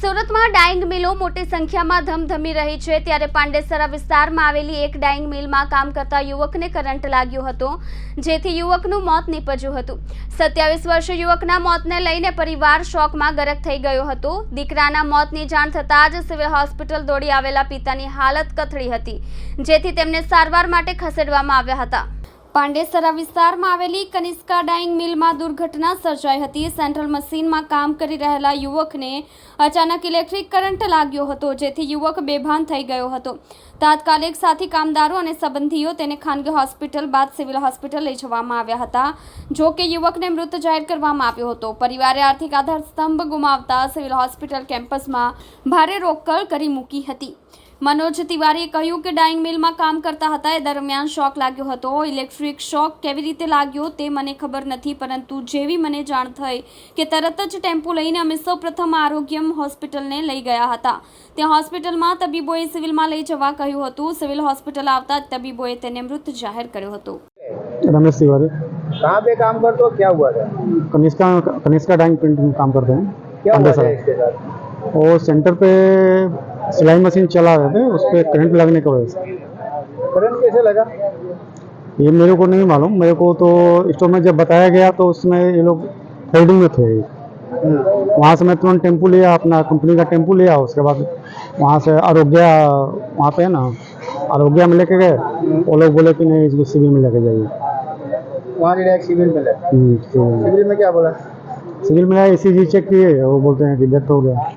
સુરતમાં ડાઇંગ મિલો મોટી સંખ્યામાં ધમધમી રહી છે. ત્યારે પાંડેસરા વિસ્તારમાં આવેલી એક ડાઇંગ મિલમાં કામ કરતા યુવકને કરંટ લાગ્યો હતો, જેથી યુવકનું મોત નીપજ્યું હતું. સત્યાવીસ વર્ષીય યુવકના મોતને લઈને પરિવાર શોકમાં ગરક થઈ ગયો હતો. દીકરાના મોતની જાણ થતાં જ સિવિલ હોસ્પિટલ દોડી આવેલા પિતાની હાલત કથળી હતી, જેથી તેમને સારવાર માટે ખસેડવામાં આવ્યા હતા. પાંડેસરા વિસ્તારમાં આવેલી કનિષ્કા ડાઇંગ મિલમાં દુર્ઘટના સર્જાઈ હતી. સેન્ટ્રલ મશીનમાં કામ કરી રહેલા યુવકને અચાનક ઇલેક્ટ્રિક કરંટ લાગ્યો હતો, જેથી યુવક બેભાન થઈ ગયો હતો. તાત્કાલિક સાથી કામદારો અને સંબંધીઓ તેને ખાનગી હોસ્પિટલ બાદ સિવિલ હોસ્પિટલ લઈ જવામાં આવ્યા હતા, જો કે યુવકને મૃત જાહેર કરવામાં આવ્યો હતો. પરિવારે આર્થિક આધાર સ્તંભ ગુમાવતા સિવિલ હોસ્પિટલ કેમ્પસમાં ભારે રોકકળ કરી મૂકી હતી. મનોજ તિવારીએ કહ્યું કે ડાઇંગ મિલમાં કામ કરતા હતા એ દરમિયાન શોક લાગ્યો હતો ઇલેક્ટ્રિક શોક કેવી રીતે લાગ્યો તે મને ખબર નથી પરંતુ જેવી મને જાણ થઈ કે તરત જ ટેમ્પો લઈને અમે સૌપ્રથમ આરોગ્યમ હોસ્પિટલને લઈ ગયા હતા ત્યાં હોસ્પિટલમાં તબીબોએ સિવિલમાં લઈ જવા કહ્યું હતું સિવિલ હોસ્પિટલ આવતા જ તબીબોએ તેને મૃત જાહેર કર્યો હતો रमेश तिवारी कहाँ पे काम करते हो क्या हुआ था कनिष्का कनिष्का डाइंग प्रिंटिंग में काम करते हैं क्या हुआ था पांडेसरा। इसके साथ वो सेंटर पे सिलाई मशीन चला रहे थे उस पर करंट लगने की वजह से। करंट कैसे लगा? ये मेरे को नहीं मालूम मेरे को तो स्टोर में जब बताया गया तो उसमें ये लोग फोल्डिंग में थे। वहाँ से मैं तुरंत टेंपू लिया अपना कंपनी का टेंपू लिया उसके बाद वहाँ से आरोग्य वहाँ पे है ना आरोग्य में लेके गए। वो लोग बोले कि नहीं इसको सिविल में लेके जाइए। वहाँ डायरेक्ट सिविल में हम्म, सिविल में। सिविल में क्या बोला? सिविल में ई चेक किए वो बोलते हैं कि डेथ हो गया।